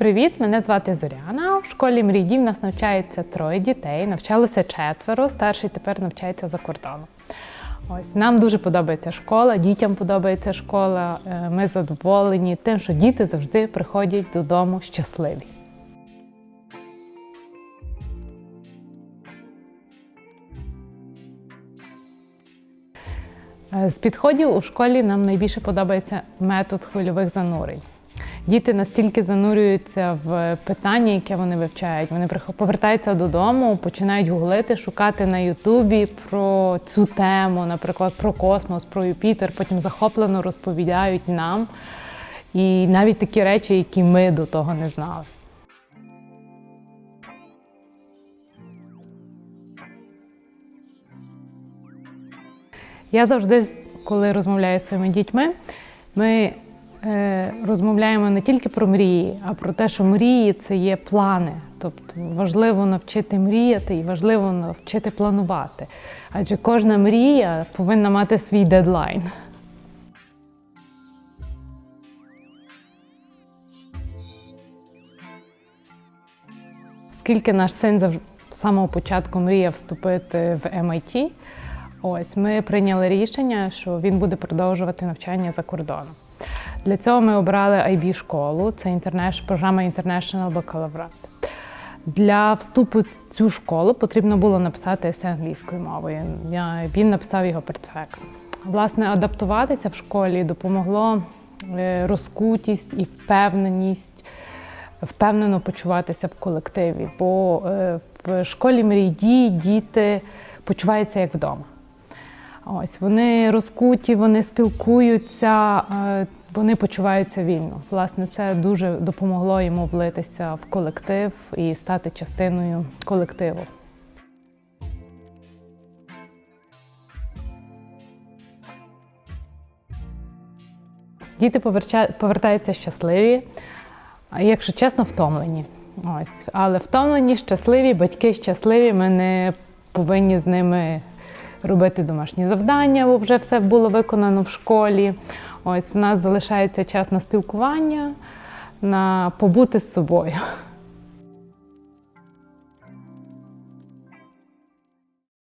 Привіт, мене звати Зоряна. В школі мрійдів нас навчається троє дітей. Навчалося четверо. Старший тепер навчається за кордоном. Ось нам дуже подобається школа, дітям подобається школа. Е, Ми задоволені тим, що діти завжди приходять додому щасливі. Е, З підходів у школі нам найбільше подобається метод хвильових занурень. Діти настільки занурюються в питання, яке вони вивчають. Вони повертаються додому, починають гуглити, шукати на Ютубі про цю тему, наприклад, про космос, про Юпітер. Потім захоплено розповідають нам. І навіть такі речі, які ми до того не знали. Я завжди, коли розмовляю зі своїми дітьми, ми розмовляємо не тільки про мрії, а про те, що мрії це є плани. Тобто важливо навчити мріяти і важливо навчити планувати. Адже кожна мрія повинна мати свій дедлайн. Оскільки наш син зав- з самого початку мріяв вступити в MIT, ось ми прийняли рішення, що він буде продовжувати навчання за кордоном. Для цього ми обрали IB школу, це інтернеш... програма International Baccalaureate. Для вступу в цю школу потрібно було написати есе англійською мовою. Він написав його перфектно. Власне, адаптуватися в школі допомогло е, розкутість і впевненість, впевнено почуватися в колективі. Бо е, в школі мрій дій діти почуваються як вдома. Ось вони розкуті, вони спілкуються, е, вони почуваються вільно. Власне, це дуже допомогло йому влитися в колектив і стати частиною колективу. Діти повертаються щасливі, якщо чесно, втомлені. Ось. Але втомлені, щасливі, батьки щасливі. Ми не повинні з ними робити домашні завдання, бо вже все було виконано в школі. Ось в нас залишається час на спілкування, на побути з собою.